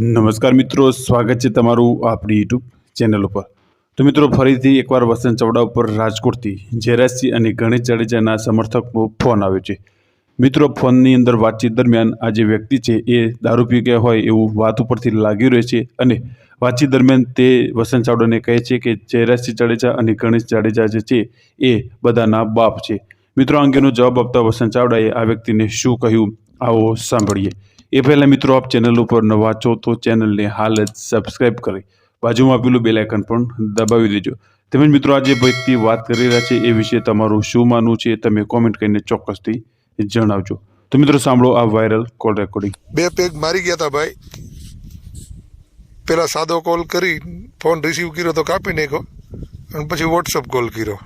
નમસ્કાર મિત્રો, સ્વાગત છે તમારું આપણી યુટ્યુબ ચેનલ ઉપર. તો મિત્રો, ફરીથી એકવાર વસંત ચાવડા ઉપર રાજકોટથી જયરાજસિંહ અને ગણેશ જાડેજાના સમર્થકનો ફોન આવ્યો છે. મિત્રો, ફોનની અંદર વાતચીત દરમિયાન આ જે વ્યક્તિ છે એ દારૂ પી ગયા હોય એવું વાત ઉપરથી લાગી રહ્યું છે અને વાતચીત દરમિયાન તે વસંત ચાવડાને કહે છે કે જયરાજસિંહ જાડેજા અને ગણેશ જાડેજા જે છે એ બધાના બાપ છે. મિત્રો અંગેનો જવાબ આપતા વસંત ચાવડાએ આ વ્યક્તિને શું કહ્યું? આવો સાંભળીએ. એ પહેલાં મિત્રો આપ ચેનલ ઉપર નવા છો તો ચેનલને હાલ જ સબસ્ક્રાઇબ કરી બાજુમાં આપેલું બેલ આઇકન પણ દબાવી દેજો. તેમજ મિત્રો આ જે વ્યક્તિ વાત કરી રહ્યા છે એ વિશે તમારું શું માનવું છે તમે કોમેન્ટ કરીને ચોક્કસથી જણાવજો. તો મિત્રો સાંભળો આ વાયરલ કોલ રેકોર્ડિંગ બે પેગ મારી ગયા હતા ભાઈ. પેલા સાદો કોલ કરી ફોન રિસીવ કર્યો તો કાપી નાખ્યો અને પછી વોટ્સઅપ કોલ કર્યો.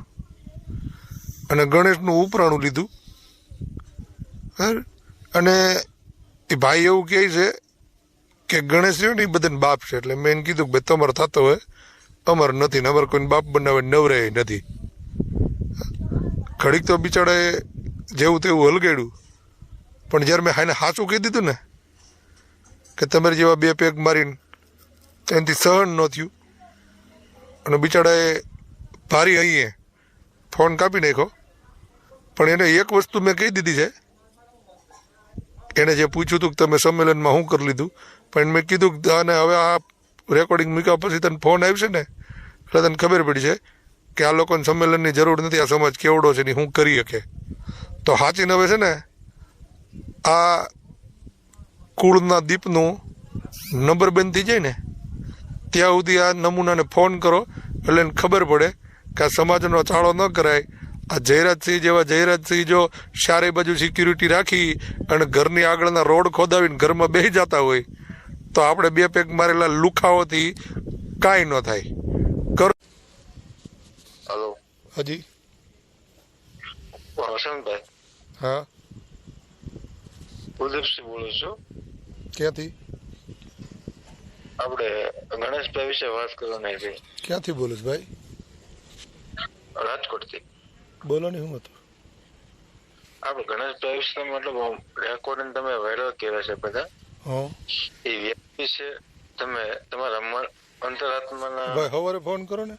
અને ગણેશનું ઉપરાણું લીધું? અને એ ભાઈ એવું કહે છે કે ગણેશ રહ્યો ને એ બધાને બાપ છે. એટલે મેં એને કીધું કે ભાઈ, તમારે થતો હોય, અમારે નથી ને અમારે કોઈને બાપ બનાવે નવરાય નથી. ઘડીક તો બિચારાએ જેવું તેવું હલગેડ્યું. પણ જ્યારે મેં હાને સાચું કહી દીધું ને, કે તમારે જેવા બે પેગ મારીને એનાથી સહન ન થયું. અને બિચારાએ ભારી અહીંયા ફોન કાપી નાખ્યો. પણ એને એક વસ્તુ મેં કહી દીધી છે એણે જે પૂછ્યું હતું કે તમે સંમેલનમાં શું કરી લીધું? પણ મેં કીધું કે અને હવે આ રેકોર્ડિંગ મૂક્યા પછી તને ફોન આવશે ને, એટલે તને ખબર પડી છે કે આ લોકોને સંમેલનની જરૂર નથી, આ સમાજ કેવડો છે ને હું કરી શકે. તો હાચીને હવે છે ને, આ કુળના દીપનું નંબર બંધ થઈ જાય ને, ત્યાં સુધી આ નમૂનાને ફોન કરો, એટલે ખબર પડે કે આ સમાજનો ચાળો ન કરાય આ જયરાજસિંહ જેવા જયરાજસિંહ જો ચારે બાજુ સિક્યુરિટી રાખી અને ઘરની આગળના રોડ ખોદાવીને ઘરમાં બેસી જતા હોય તો આપણે બે પેક મારેલા લુખાઓથી કાંઈ ન થાય. કરો. હલો. હજી. હા કુલદીપસિંહ બોલો છો? ક્યાંથી? આપણે ગણેશભાઈ વિશે વાત કરવાની છે ક્યાંથી બોલો છો ભાઈ? રાજકોટથી. બોલો ને શું હતું? આપણે ગણેશભાઈ વિશે મતલબ રેકોર્ડિંગ તમે વાયરલ કર્યા છે બધા. હા. એ વ્યક્તિ છે તમે તમારા મન અંતરાત્માના ભાઈ સવારે ફોન કરો ને.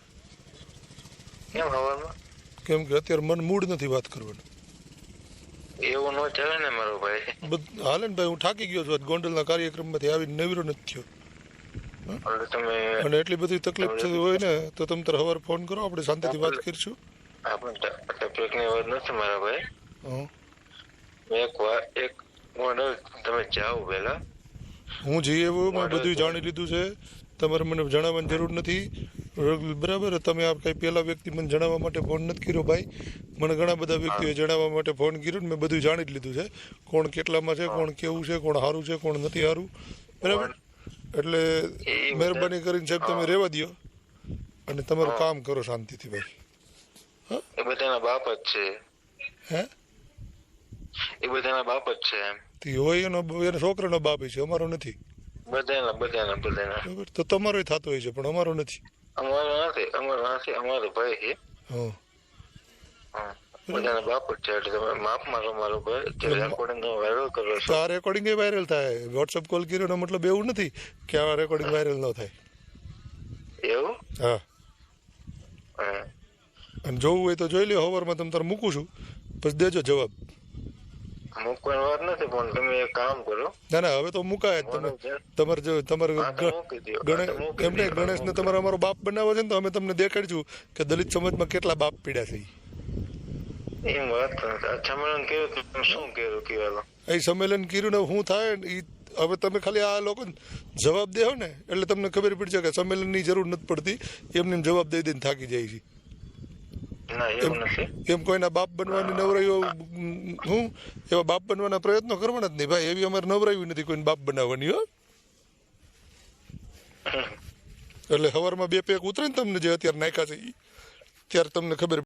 કેમ હવારમાં? કેમ કે અત્યારે મન મૂડ નથી વાત કરવાનું. એવું ન ચાલે ને મારો ભાઈ. હાલે ને ભાઈ હું થાકી ગયો છું. ગોંડલના કાર્યક્રમમાંથી આવીને નવીરો નથી થયો. અને એટલી બધી તકલીફ થતી હોય ને તો તમે તારે સવારે ફોન કરો આપણે શાંતિથી વાત કરીશું. આપણે ટપેકની વાત નથી મારા ભાઈ. હા? એક તમે જાઓ પહેલા. હું જી આવ્યો મેં બધું જાણી લીધું છે. તમારે મને જણાવવાની જરૂર નથી. બરાબર તમે આ કઈ પહેલા વ્યક્તિ મને જણાવવા માટે ફોન નથી કર્યો ભાઈ. મને ઘણા બધા વ્યક્તિઓએ જણાવવા માટે ફોન કર્યો ને મેં બધું જાણી જ લીધું છે. કોણ કેટલામાં છે કોણ કેવું છે કોણ સારું છે કોણ નથી સારું બરાબર? એટલે મહેરબાની કરીને સાહેબ તમે રહેવા દો અને તમારું કામ કરો શાંતિથી ભાઈ. એ બધાના બાપ જ છે. હે? એ બધાના બાપ જ છે એમ. તે હોય એનો એના છોકરાનો બાપ છે અમારો નથી. બધાના બધાના બધાના. બરાબર તો તમારો થતો હોય છે પણ અમારો નથી. અમારો નથી અમારો નથી અમારો ભાઈ છે. હા. બધાના બાપ જ છે એટલે તમે માફ મારો મારો ભાઈ જે રેકોર્ડિંગ વાયરલ કરો છો. આ રેકોર્ડિંગ એ વાયરલ થાય. વોટ્સઅપ કોલ કર્યોનો મતલબ એવું નથી કે આ રેકોર્ડિંગ વાયરલ ન થાય. એવું? હા. હા. અને જોવું હોય તો જોઈ લ્યો હવરમાં તમે તાર મૂકું છું. પછી દેજો જવાબ. મૂકવાની વાત નથી પણ તમે એક કામ કરો. ના ના હવે તો મુકાય તમે તમારે જો તમારે હા, તો ગ- મૂકી દ્યો. ગણે હા, તો મૂકી એમને ગણેશને તમારે અમારો બાપ બનાવો છે ને તો અમે તમને દેખાડશું કે દલિત સમાજમાં કેટલા બાપ પીડ્યા છે. ઈ. એમ વાત અચ્છા મને કેવું શું કર્યું કહેવાલો એ સંમેલન કર્યું ને હું થાય ને હવે તમે ખાલી આ લોકો જવાબ દેવો ને એટલે તમને ખબર પડશે કે સંમેલનની જરૂર નથી પડતી. એમને એમ જવાબ દઈ દઈને થાકી જાય છે. એમ કોઈના બાપ બનવાની નવરાઈઓ હું? એવા બાપ બનવાના પ્રયત્નો કરવાના જ નહીં. ભાઈ એવી અમારે નવરાવી નથી કોઈને બાપ બનાવવાની હો. એટલે સવારમાં બે પેક ઉતરે ને તમને જે અત્યારે નાખ્યા છે ત્યારે તમને ખબર